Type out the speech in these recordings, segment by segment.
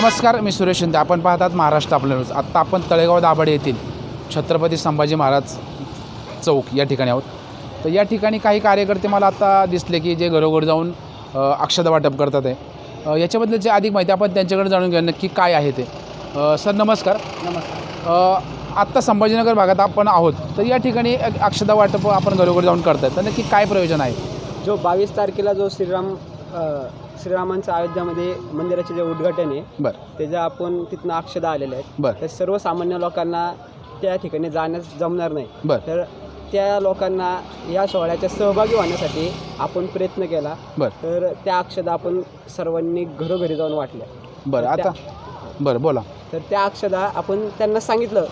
नमस्कार मी सुरेश शिंदे. आपण पाहतात महाराष्ट्र आपल्या न्यूज. आत्ता आपण तळेगाव दाभाडे येथील छत्रपती संभाजी महाराज चौक या ठिकाणी आहोत. तर या ठिकाणी काही कार्यकर्ते मला आता दिसले की जे घरोघर जाऊन अ, अक्षता वाटप करतात आहे. अ, याच्याबद्दलची अधिक माहिती आपण त्यांच्याकडे जाणून घेऊया नक्की काय आहे ते. सर नमस्कार. नमस्कार. आत्ता संभाजीनगर भागात आपण आहोत. तर या ठिकाणी एक अक्षता वाटप आपण घरोघर जाऊन करताय. तर नक्की काय प्रयोजन आहे? जो बावीस तारखेला जो श्रीराम श्रीरामांचं अयोध्यामध्ये मंदिराचे जे उद्घाटन आहे बरं. त्याचं आपण तिथनं अक्षदा आलेल्या आहेत बरं. तर सर्वसामान्य लोकांना त्या ठिकाणी जाण्यास जमणार नाही. बरं. तर त्या लोकांना या सोहळ्याच्या सहभागी होण्यासाठी आपण प्रयत्न केला. बरं. तर त्या अक्षदा आपण सर्वांनी घरोघरी जाऊन वाटल्या. बरं आता? बरं बोला. तर त्या अक्षदा आपण त्यांना सांगितलं.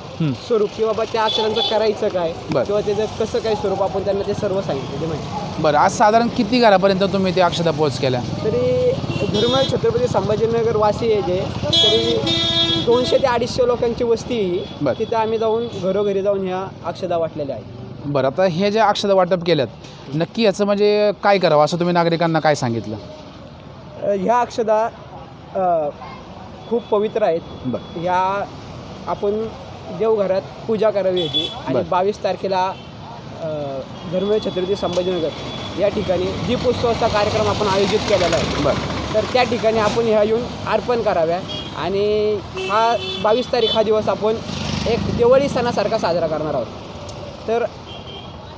स्वरूप की बाबा त्या अक्षरांचं करायचं काय बरं. किंवा त्याचं कसं काय स्वरूप आपण त्यांना ते सर्व सांगितलं ते माहिती बरं आज साधारण किती घरापर्यंत तुम्ही ते अक्षता पोच केल्या तरी धर्म छत्रपती संभाजीनगर वासी आहे जे तरी दोनशे ते अडीचशे लोकांची वस्ती. तिथं आम्ही जाऊन घरोघरी जाऊन ह्या अक्षदा वाटलेल्या आहेत बरं आता हे जे अक्षता वाटप केल्यात नक्की याचं म्हणजे काय करावं असं तुम्ही नागरिकांना काय सांगितलं ह्या अक्षदा खूप पवित्र आहेत. बरं. ह्या आपण देवघरात पूजा करावी याची. आणि बरं. बावीस तारखेला अ, धर्मवीर छत्रपती संभाजीनगर या ठिकाणी दीपोत्सवाचा कार्यक्रम आपण आयोजित केलेला आहे. बरं. तर त्या ठिकाणी आपण ह्या येऊन अर्पण कराव्या. आणि हा बावीस तारीख हा दिवस आपण एक दिवाळी सणासारखा साजरा करणार आहोत. तर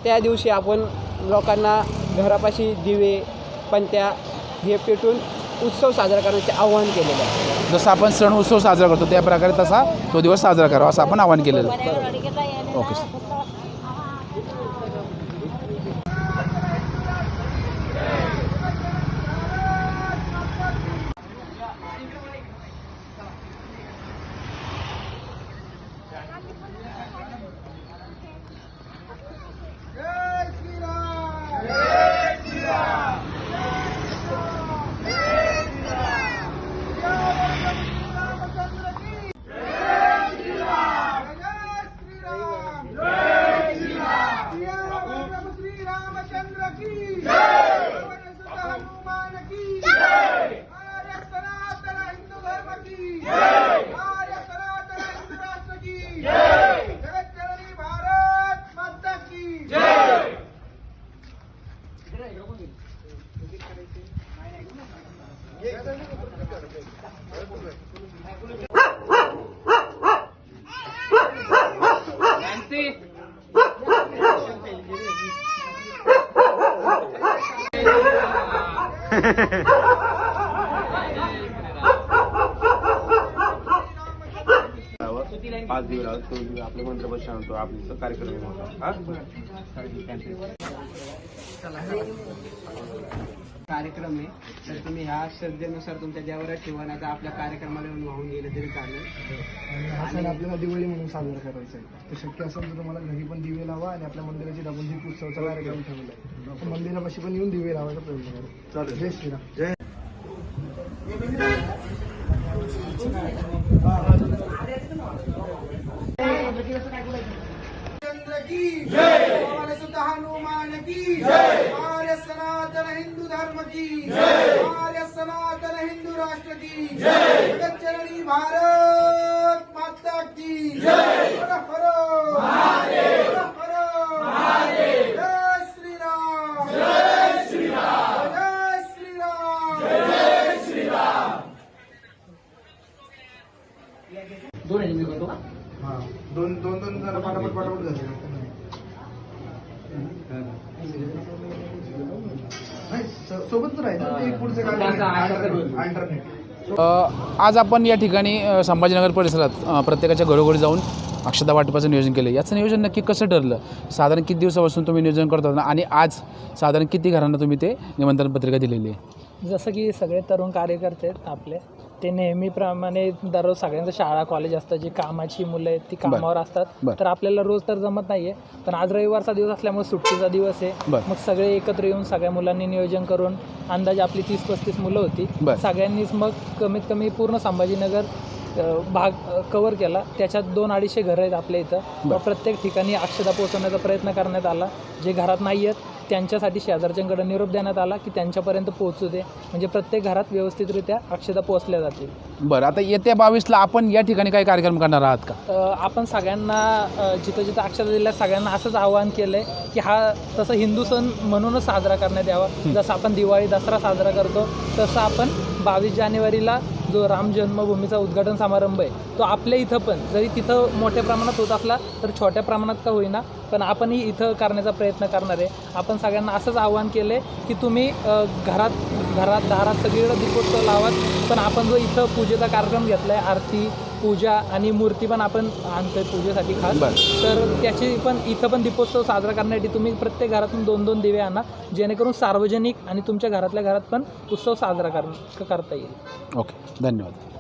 त्या दिवशी आपण लोकांना घरापाशी दिवे पंत्या हे पेटून उत्सव साजरा करण्याचे आवाहन केलेलं आहे. जसं आपण सण उत्सव साजरा करतो त्या प्रकारे तसा तो दिवस साजरा करावा असं आपण आवाहन केलेलं आहे. ओके सर श्रीरामचंद्र की हनुमान की आर्य सनातन हिंदू धर्म की आर्य सनातन हिंदू राष्ट्र की जगत जननी भारत माता की पाच दिवस आपले आपल्या मंत्रपद आणतो आपला कार्यक्रम होता हा? कार्यक्रम आहे तर तुम्ही ह्या श्रद्धेनुसार तुमच्या देवाऱ्यात ठेवा नाही तर आपल्या कार्यक्रमाला येऊन वाहून गेलं तरी चालेल हा सण आपल्याला दिवाळी म्हणून साजरा करायचा आहे तर शक्य असेल तर तुम्हाला घरी पण दिवे लावा आणि आपल्या मंदिराची दाबून उत्सवाचा कार्यक्रम ठेवला आहे मंदिरापाशी पण येऊन दिवे लावायचा प्रयत्न करा चालेल जय श्रीराम चंद्र की जय हनुमान की जय। आर्य सनातन हिंदू धर्म की जय। आर्य सनातन हिंदू राष्ट्र की जय। जननी भारत माता की जय। हर हर। महादेव। हर महादेव। जय हा दोन दोन दोन जण पाठापट पाठापट झाले. आज आपण या ठिकाणी संभाजीनगर परिसरात प्रत्येकाच्या घरोघरी जाऊन अक्षता वाटपाचं नियोजन केलं. याचं नियोजन नक्की कसं ठरलं? साधारण किती दिवसापासून तुम्ही नियोजन करत होता आणि आज साधारण किती घरांना तुम्ही ते निमंत्रण पत्रिका दिलेली आहे? जसं की सगळे तरुण कार्यकर्ते आहेत आपले ते नेहमीप्रमाणे दररोज सगळ्यांचं शाळा कॉलेज असतं जी कामाची मुलं आहेत ती कामावर असतात. तर आपल्याला रोज तर जमत नाहीये. पण आज रविवारचा दिवस असल्यामुळे सुट्टीचा दिवस आहे. मग सगळे एकत्र येऊन सगळ्या मुलांनी नियोजन करून अंदाजे आपली तीस पस्तीस मुलं होती. सगळ्यांनीच मग कमीत कमी पूर्ण संभाजीनगर भाग कवर केला. त्याच्यात दोन अडीचशे घरं आहेत आपल्या इथं. प्रत्येक ठिकाणी अक्षता पोहोचवण्याचा प्रयत्न करण्यात आला. जे घरात नाही आहेत त्यांच्यासाठी शेजारच्यांकडे निरोप देण्यात आला की त्यांच्यापर्यंत पोहोचू दे. म्हणजे प्रत्येक घरात व्यवस्थितरित्या अक्षता पोहोचल्या जातील. बरं आता येत्या बावीसला आपण या ठिकाणी काही कार्यक्रम करणार आहात का? आपण सगळ्यांना जिथं जिथं अक्षता दिल्या सगळ्यांना असंच आवाहन केलं आहे की हा तसं हिंदू सण म्हणूनच साजरा करण्यात यावा. जसं आपण दिवाळी दसरा साजरा करतो तसं आपण बावीस जानेवारीला जो राम जन्मभूमीचा उद्घाटन समारंभ आहे तो आपल्या इथं पण जरी तिथं मोठ्या प्रमाणात होत असला तर छोट्या प्रमाणात का होईना पण आपणही इथं करण्याचा प्रयत्न करणार आहे. आपण सगळ्यांना असंच आवाहन केलं आहे की तुम्ही घरात घरात दारात सगळीकडे दीपोत्सव लावात पण आपण जो इथं पूजेचा कार्यक्रम घेतला आहे आरती पूजा आणि मूर्ती पण आपण आणतोय पूजेसाठी खास. तर त्याची पण इथं पण दीपोत्सव साजरा करण्यासाठी तुम्ही प्रत्येक घरातून दोन दोन दिवे आणा जेणेकरून सार्वजनिक आणि तुमच्या घरातल्या घरात पण उत्सव साजरा कर करता येईल. ओके धन्यवाद.